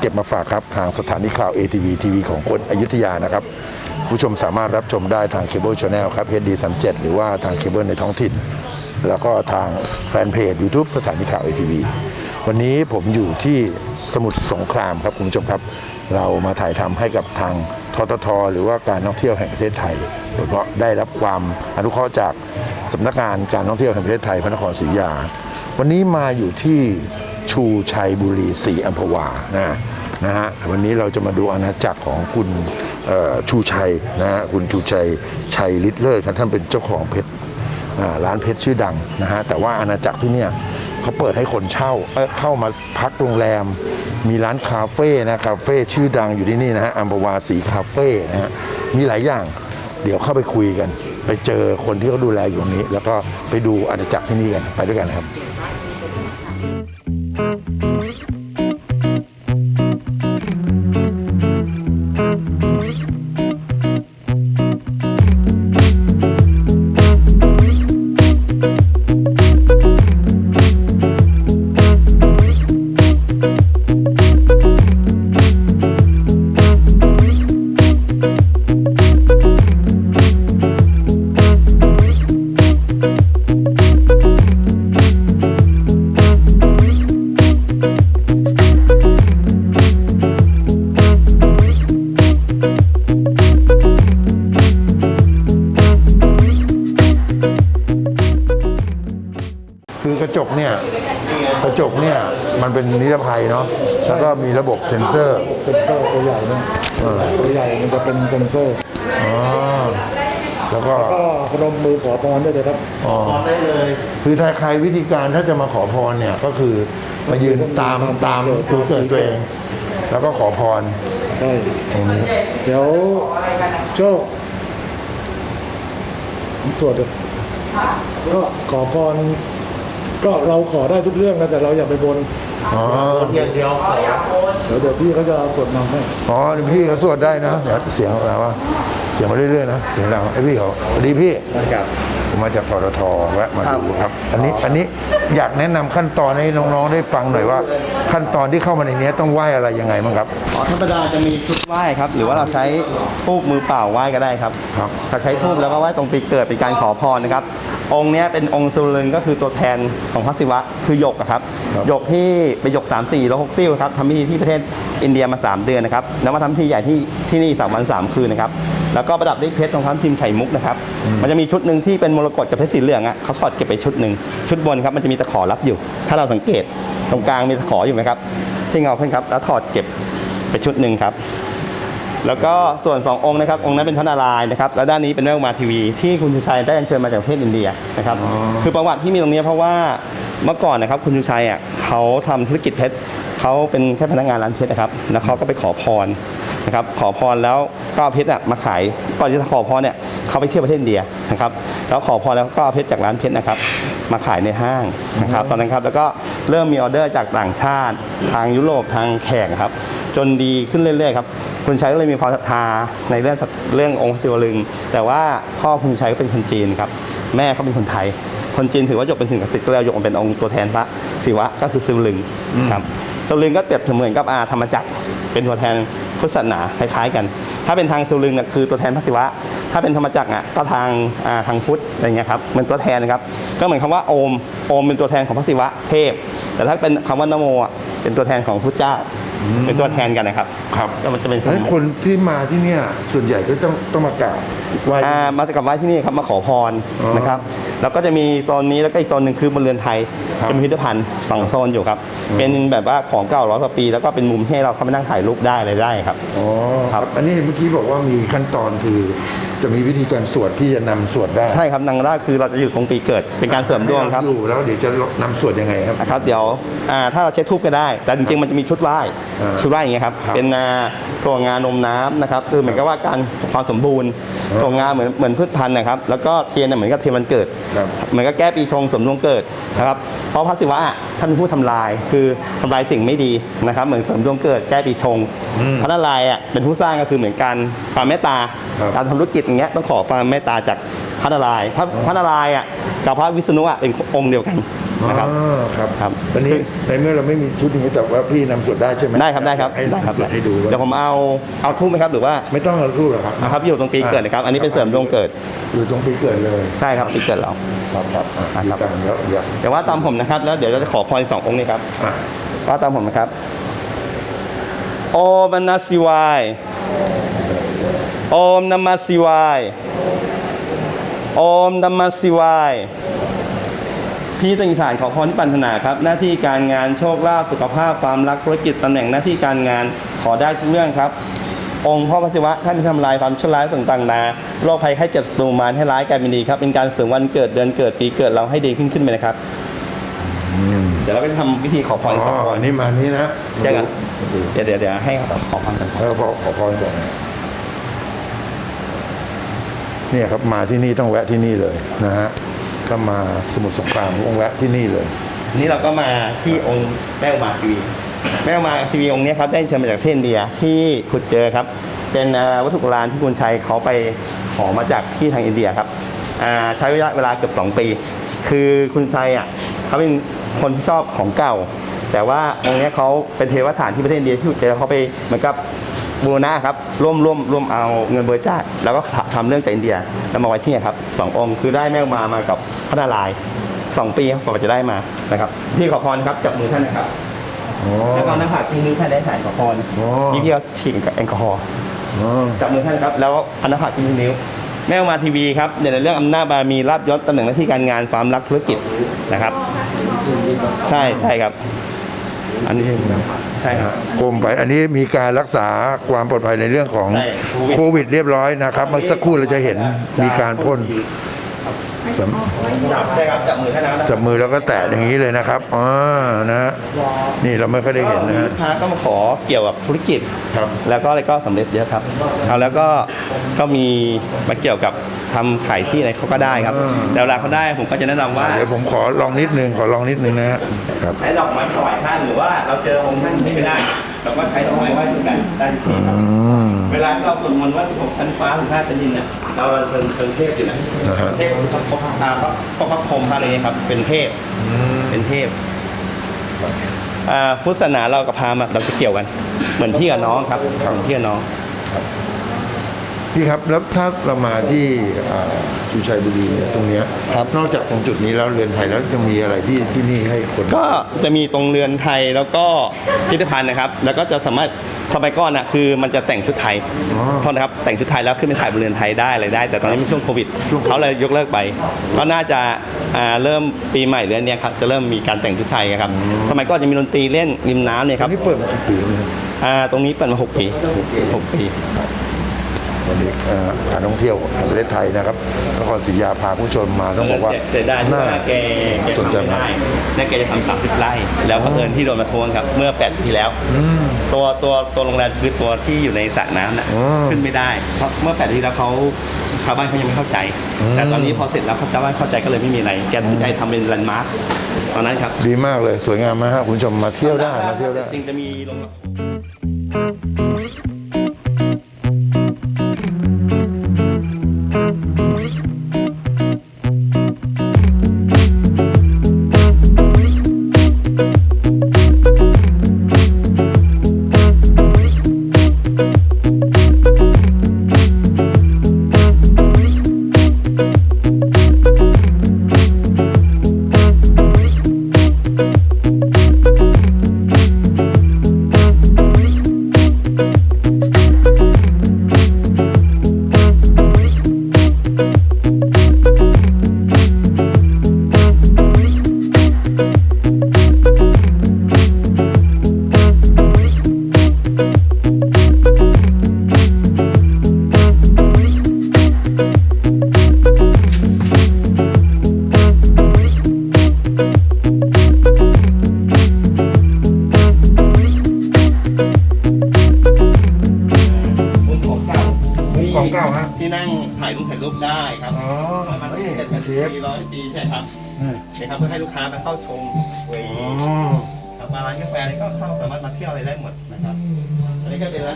เก็บมาฝากครับ ทางสถานีข่าว ATV ทีวีของคนอยุธยานะครับ ผู้ชมสามารถรับชมได้ทางเคเบิลช n แนลครับ HD 37หรือว่าทางเคเบิลในท้องถิ่น แล้วก็ทางแฟนเพจ YouTube สถานีข่าว ATV วันนี้ผมอยู่ที่สมุทรสงครามครับคุณผู้ชมครับ เรามาถ่ายทำให้กับทางททท หรือว่าการท่องเที่ยวแห่งประเทศไทย โดยเฉพาะได้รับความอนุเคราะห์จากสำนักงานการท่องเที่ยวแห่งประเทศไทยพระนครศรีอยุธยา วันนี้มาอยู่ที่ ชูชัยบุรีศรีอัมพวานะนะฮะวันนี้เราจะมาดูอาณาจักรของคุณชูชัยนะฮะคุณชูชัยชัยฤทธิ์เลิศครับท่านเป็นเจ้าของเพชรร้านเพชรชื่อดังนะฮะแต่ว่าอาณาจักรที่เนี่ยเขาเปิดให้คนเช่าเเข้ามาพักโรงแรม มีร้านคาเฟ่นะคาเฟ่ชื่อดังอยู่ที่นี่นะฮะอัมพวาสีคาเฟ่นะฮะมีหลายอย่างเดี๋ยวเข้าไปคุยกัน ไปเจอคนที่เขาดูแลอยู่ตรงนี้ แล้วก็ไปดูอาณาจักรที่นี่กันไปด้วยกันครับ นเป็นนิรภัยเนาะแล้วก็มีระบบเซ็นเซอร์ เซนเซอร์ตัวใหญ่เนี่ยตัวใหญ่มันจะเป็นเซนเซอร์ อ๋อแล้วก็ก็พนมมือขอพรได้เลยครับ อ๋อคือถ้าใครวิธีการถ้าจะมาขอพรเนี่ยก็คือมายืนตามตามตัวเสริตัวเอง แล้วก็ขอพรใช่ตรงนี้เดี๋ยวโชคผมตรวจเลยก็ขอพร ก็เราขอได้ทุกเรื่องนะแต่เราอย่าไปบน อ๋อเดี๋ยวเดี๋ยวเดี๋ยวเดี๋ยวพี่เขาจะตรวจนำให้อ๋อนี่พี่เขาสวดได้นะเดี๋ยวเสียงอะไรวะเสียงมาเรื่อยๆนะเสียงดังไอ้พี่เขาสวัสดีพี่ครับผมมาจากทรทแวะมาดูครับ อันนี้อันนี้อยากแนะนำขั้นตอนให้น้องๆได้ฟังหน่อยว่า ขั้นตอนที่เข้ามาในนี้ต้องไหว้อะไรยังไงบ้างครับอ๋อธรรมดาจะมีชุดไหว้ครับ หรือว่าเราใช้ทูบมือเปล่าไหว้ก็ได้ครับครับถ้าใช้ทูบแล้วก็ไหว้ตรงปีเกิดเป็นการขอพรนะครับ องค์เนี้ยเป็นองค์สุรินทร์ก็คือตัวแทนของพระศิวะคือหยกอะครับหยกที่เป็นหยก 3 4แล้ว6ซิ่วครับทำพิธีที่ประเทศอินเดียมา 3 เดือนนะครับแล้วมาทำพิธีใหญ่ที่ที่นี่3วัน3คืนนะครับแล้วก็ประดับด้วยเพชรทองคำพิมพ์ไข่มุกนะครับมันจะมีชุดหนึ่งที่เป็นมรกตกับเพชรสีเหลืองอะเขาถอดเก็บไปชุดหนึ่งชุดบนครับมันจะมีตะขอรับอยู่ ถ้าเราสังเกตตรงกลางมีตะขออยู่ไหมครับที่เงาเพื่อนครับแล้วถอดเก็บไปชุดหนึ่งครับ แล้วก็ส่วน 2 องค์นะครับองค์นั้นเป็นพระนารายณ์นะครับแล้วด้านนี้เป็นแม่อุมาทีวี ที่คุณชูชัยได้อัญเชิญมาจากประเทศอินเดียนะครับคือประวัติที่มีตรงนี้เพราะว่าเมื่อก่อนนะครับคุณชูชัยอะเขาทำธุรกิจเพชรเขาเป็นแค่พนักงานร้านเพชรนะครับแล้วเขาก็ไปขอพรนะครับขอพรแล้วก็เอาเพชรอะมาขายก่อนที่จะขอพรเนี่ยเขาไปเที่ยวประเทศอินเดียนะครับแล้วขอพรแล้วก็เอาเพชรจากร้านเพชรนะครับมาขายในห้างนะครับตอนนั้นครับแล้วก็เริ่มมีออเดอร์จากต่างชาติ ทางยุโรปทางแขกครับ จนดีขึ้นเรื่อยๆครับ คุณชัยก็เลยมีความศรัทธาในเรื่องศรัทเรื่ององค์ศิวลึง แต่ว่าพ่อคุณชัยก็เป็นคนจีนครับ แม่เขาเป็นคนไทย คนจีนถือว่าหยกเป็นสิ่งศักดิ์สิทธิ์ก็เลยเอาหยกมาเป็นองค์ตัวแทนพระศิวะก็คือศิวลึงครับศิวลึงก็เปรียบเสมือนกับอาธรรมจักรเป็นตัวแทนพุทธศาสนาคล้ายๆกัน ถ้าเป็นทางศิวลึงน่ะคือตัวแทนพระศิวะ ถ้าเป็นธรรมจักรอะก็ทางอ่าทางพุทธอะไรเงี้ยครับเป็นตัวแทนนะครับก็เหมือนคำว่าโอมโอมเป็นตัวแทนของพระศิวะเทพ แต่ถ้าเป็นคำว่านโมอะเป็นตัวแทนของพุทธเจ้า เป็นตัวแทนกันนะครับครับ แล้วมันจะเป็นงั้นคนที่มาที่เนี่ยส่วนใหญ่ก็ต้องต้องมากราบไหว้ อ่ามาจากกับไหว้ที่นี่ครับมาขอพรอ๋อนะครับ แล้วก็จะมีโซนนี้แล้วก็อีกโซนหนึ่งคือบนเรือนไทยครับเป็นพิพิธภัณฑ์สองโซนอยู่ครับ เป็นแบบว่าของเก่าร้อยกว่าปี แล้วก็เป็นมุมให้เราเข้าไปนั่งถ่ายรูปได้อะไรได้ครับ อ๋อครับ อันนี้เมื่อกี้บอกว่ามีขั้นตอนคือ จะมีวิธีการสวดที่จะนำสวดได้ใช่ครับนางราคือเราจะอยู่ตรงปีเกิดเป็นการเสริมดวงครับ ให้เาอยู่แล้วเดี๋ยวจะนำสวดยังไงครับ นะครับเดี๋ยวอ่าถ้าเราใช้ทูบก็ได้ แต่จริงๆมันจะมีชุดไหว้อ่าชุดไหว้อย่างเงี้ยครับ ครับเป็นอ่า ตัวงานมน้ำนะครับคือเหมือนกับว่าการความสมบูรณ์อ๋อตัวงานเหมือนเหมือนพืชพันธุ์นะครับ แล้วก็เทียนเนี่ยเหมือนกับเทียนวันเกิด ครับ เหมือนกับแก้ปีชงเสริมดวงเกิดนะครับ เพราะพระศิวะอะท่านเป็นผู้ทำลายคือทำลายสิ่งไม่ดีนะครับ เหมือนเสริมดวงเกิดแก้ปีชงพระนารายณ์อะเป็นผู้สร้างก็คือเหมือนการความเมตตา ครับ การทำธุรกิจอย่างเงี้ยต้องขอความเมตตาจากพระนารายณ์พระพระนารายณ์อะกับพระวิษณุอะเป็นองค์เดียวกันนะครับอ๋อครับ ครับ ตอนนี้ในเมื่อเราไม่มีชุดอย่างนี้แต่ว่าพี่นำสวดได้ใช่ไหมได้ครับได้ครับให้ได้ครับสวดให้ดูเดี๋ยวผมเอาเอาทูบไหมครับหรือว่าไม่ต้องเอารูปหรอกครับนะครับอยู่ตรงปีเกิดนะครับ อันนี้เป็นเสริมดวงเกิดอยู่ตรงปีเกิดเลยใช่ครับปีเกิดเรา ครับครับอะอะดีครับตามแล้วเดี๋ยวเดี๋ยวว่าตามผมนะครับ แล้วเดี๋ยวเราจะขอพรอีกสององค์นี้ครับ อะว่าตามผมนะครับ โอมนัสสิวาย โอมนามัสสิวาย โอมนามัสสิวาย พี่ตังฐานขอพรที่ปรารถนาครับ หน้าที่การงานโชคลาภสุขภาพความรักธุรกิจตำแหน่งหน้าที่การงานขอได้ทุกเรื่องครับ องค์พ่อพระศิวะท่านที่ทำลายความชั่วร้ายต่างๆนาโรคภัยไข้เจ็บศัตรูมารให้ร้ายกลายเป็นดีครับ เป็นการเสริมวันเกิดเดือนเกิดปีเกิดเราให้ดีขึ้นขึ้นไปนะครับ เดี๋ยวเราก็จะทำวิธีขอพรอีกสอ๋องอพรอันนี้มาอันนี้นะเดี๋ยวกันเดี๋ยวเดี๋ยวเดี๋ยวให้ขอพรกันแล้วขอขอพรก่อนเนี่ยครับมาที่นี่ต้องแวะที่นี่เลยนะฮะ ถ้ามาสมุทรสงครามองแวะที่นี่เลยนี่เราก็มาที่องค์แม่อุมาทีวีแม่อุมาทีวีองค์นี้ครับได้เชิญมาจากประเทศอินเดียที่ขุดเจอครับ เป็นวัตถุโบราณที่คุณชัยเขาไปขอมาจากที่ทางอินเดียครับใช้ระยะเวลาเกือบ2ปี คือคุณชัยอะเขาเป็นคนที่ชอบของเก่า แต่ว่าองค์นี้เขาเป็นเทวสถานที่ประเทศอินเดียที่ขุดเจอเขาไปเหมือนกับบูรณะครับร่วมร่วมร่วมเอาเงินบริจาคแล้วก็ทำเรื่องจากอินเดียแล้วมาไว้ที่นี่ครับ สององค์ คือได้แม่อุมามากับพระนารายณ์สองปีครับกว่าจะได้มานะครับพี่ขอพรครับจับมือท่านนะครับอ๋อแล้วก็หน้าผากที่นิ้วท่านได้ถ่ายขอพรอ๋อนี่พี่เขาฉีดกับแอลกอฮอล์อ๋อจับมือท่านครับ แล้วอันหน้าผากที่นิ้ว แม่อุมาทีวีครับเด่นในเรื่องอำนาจบารมีลาบยศตำแหน่งหน้าที่การงานความรักธุรกิจนะครับ ใช่ใช่ครับ อันนี้ใช่ครับ กรมไปอันนี้มีการรักษาความปลอดภัยในเรื่องของใช่ โควิดโควิดเรียบร้อยนะครับ เมื่อสักครู่เราจะเห็นมีการพ่นสำ จับใช่ครับจับมือท่านนะจับมือแล้วก็แตะอย่างนี้เลยนะครับอ๋อนะฮะนี่เราไม่ค่อยได้เห็นนะฮะ ลูกค้าก็มาขอเกี่ยวกับธุรกิจ ครับ แล้วก็อะไรก็สำเร็จเยอะครับเอาแล้วก็ก็มีมาเกี่ยวกับทำขายที่อะไรเขาก็ได้ครับ แต่เวลาเขาได้ผมก็จะแนะนำว่าเดี๋ยวผมขอลองนิดนึงขอลองนิดนึงนะฮะครับ ใช้ดอกไม้ถวายท่านหรือว่าเราเจอองค์ท่านที่ไม่ได้ เราก็ใช้ดอกไม้ไหว้ด้วยกันได้ที่ครับเวลาที่เราสวดมนต์ว่า16ชั้นฟ้าถึง5ชั้นดินเนี่ยเราเชิญเชิญเทพอยู่นะนะฮะเทพพระพระอ่าพระพระพระพรหมพระอะไรเงี้ยครับ เป็นเทพเป็นเทพอ่าพุทธศาสนาเรากับพราหมณ์อะเราจะเกี่ยวกัน เหมือนพี่กับน้องครับเหมือนพี่กับน้อง พี่ครับแล้วถ้าเรามาที่อ่าชูชัยบุรีเนี่ยตรงเนี้ยครับ นอกจากตรงจุดนี้แล้วเรือนไทยแล้วยังมีอะไรที่ที่นี่ให้คนก็จะมีตรงเรือนไทยแล้วก็พิพิธภัณฑ์นะครับ แล้วก็จะสามารถสมัยก่อนอะคือมันจะแต่งชุดไทยโทษนะครับแต่งชุดไทยแล้วขึ้นไปถ่ายบนเรือนไทยได้อะไรได้ แต่ตอนนี้เป็นช่วงโควิดเขาเลยยกเลิกไปก็น่าจะอ่าเริ่มปีใหม่เรือนนี้ยครับจะเริ่มมีการแต่งชุดไทยครับสมัยก่อนจะมีดนตรีเล่นริมน้ำเนี่ยคอัรันบนี้เปิดมากี่ปีแล้วเนี่ยอ่าตรงนี้เปิดมาหกปีหกปี วันนี้เอ่อการท่องเที่ยวแห่งประเทศไทยนะครับนครศรีอยุธยาพาคุณผู้ชมมาต้องบอกว่าเสียดายที่น่าว่าแกแกสนทำใจไม่มากได้และแกจะทำสามสิบไร่ แล้วเผอิญที่โดนมาทวงครับ เมื่อแปดปีที่แล้วตัวตัวตัวโรงแรมคือตัวที่อยู่ในสระน้ำน่ะอืมขึ้นไม่ได้ เพราะเมื่อแปดปีที่แล้วเขาชาวบ้านเขายังไม่เข้าใจแต่ตอนนี้พอเสร็จแล้วเขาชาวบ้านเข้าใจก็เลยไม่มีอะไร แกตั้งใจทำเป็นแลนด์มาร์คตอนนั้นครับดีมากเลยสวยงามมากฮะคุณผู้ชมมาเที่ยวได้มาเที่ยวได้ จริงๆจะมีโรงละคร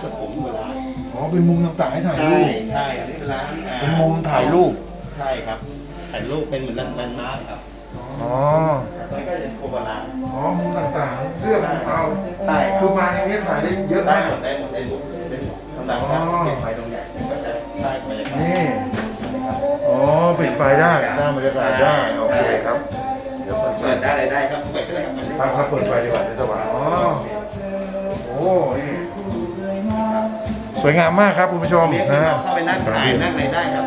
ผสมโบราณอ๋อเป็นมุมต่างๆให้ถ่ายใช่รูปใช่อันนี้เป็นร้านอ่าเป็นมุมถ่ายรูปใช่ครับถ่ายรูปเป็นเหมือนแลนด์แลนด์มาร์คครับอ๋อตรงนี้ก็จะเป็นโบราณอ๋อมุมต่างๆเลือกมุมเอาใช่คือมาในนี้ถ่ายได้เยอะได้มากหมดได้หมดได้หมดได้หมดลำดับการเก็บไฟตรงนี้ก็จะได้บรรยากาศนี่อ๋อปิดไฟได้สร้างบรรยากาศได้โอเคครับเดี๋ยวเปิดไฟเปิดได้เลยได้ครับเปิดได้ครับครับครับเปิดไฟดีกว่าเดี๋ยวสว่างอ๋อโอ้นี่ สวยงามมากครับคุณผู้ชมเรียกนะฮะเข้าไปนั่งถ่ายนั่งอะไรได้ครับ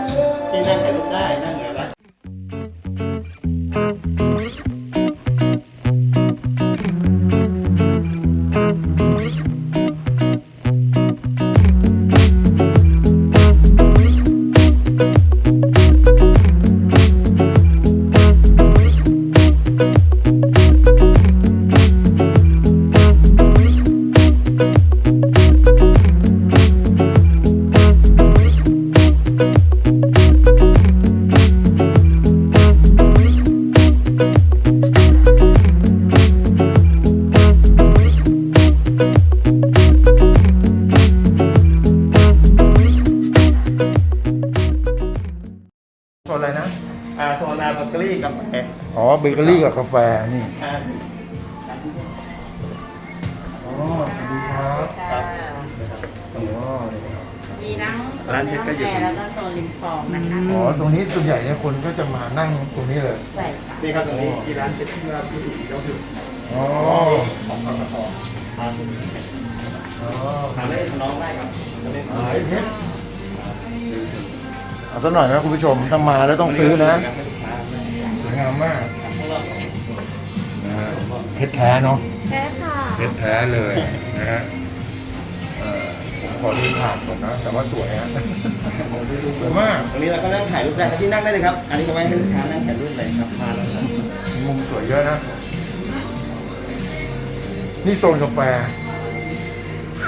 ที่นั่งถ่ายรูปได้นั่ง บเกอรี่กับกาแฟนี่อ่าอ๋อสวัสดีครับครับอ๋อนี่ครับมีทั้งโซนในห้องแอร์แล้วก็โซนริมคลองนะคะอ๋อตรงนี้ส่วนใหญ่เนี่ยคนก็จะมานั่งตรงนี้เลย ใส่ค่ะนี่ครับตรงนี้ที่ร้านเซ็ตที่ร้านที่เจ้าอยู่อ๋อ ของปตททานอ๋อทานได้น้องได้ครับจะได้ขายเพชรเอาสักหน่อยนะคุณผู้ชมถ้ามาแล้วต้องซื้อนะ สวยงามมากนะ ฮะเพชรแท้เนาะแค่ค่ะ เพชรแท้เลยนะฮะเอ่อผมขอดูผ่านก่อนนะ แต่ว่าสวยฮะสวยมากตรงนี้เราก็นั่งถ่ายรูปได้ครับที่นั่งได้เลยครับ อันนี้ก็ไว้ให้ลูกค้านั่งถ่ายรูปเลยครับมาแล้วครับมุมสวยเยอะนะ นี่โซนกาแฟ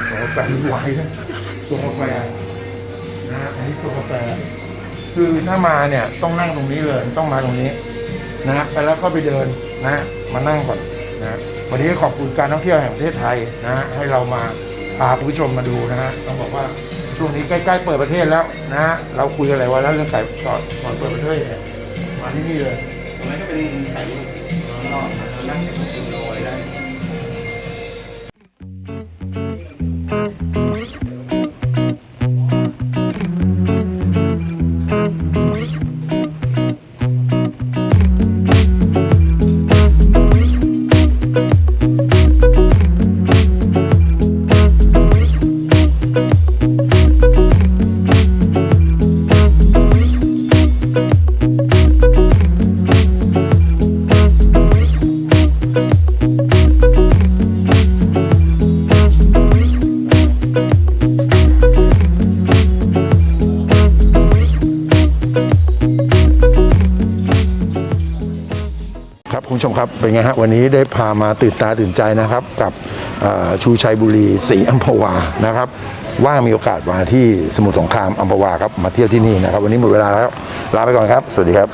โอ้แฟนไวนะโซนกาแฟนะฮะอันนี้โซนกาแฟ คือถ้ามาเนี่ยต้องนั่งตรงนี้เลยต้องมาตรงนี้นะฮะไปแล้วก็ไปเดิน นะฮะมานั่งก่อนนะวันนี้ขอบคุณการท่องเที่ยวแห่งประเทศไทยนะฮะให้เรามาพาผู้ชมมาดูนะฮะต้องบอกว่าช่วงนี้ใกล้ๆเปิดประเทศแล้วนะฮะเราคุยกันหลายวันแล้วเรื่องไก่สอนสอนเปิดประเทศเนี่ยมาที่นี่เลยตรงนั้นก็เป็นถ่ายรูปนอกนั่งเก็บ ผู้ชมครับเป็นไงฮะวันนี้ได้พามาตื่นตาตื่นใจนะครับ กับชูชัยบุรีศรีอัมพวานะครับ ว่างมีโอกาสมาที่สมุทรสงครามอัมพวาครับมาเที่ยวที่นี่นะครับ วันนี้หมดเวลาแล้วลาไปก่อนครับ สวัสดีครับ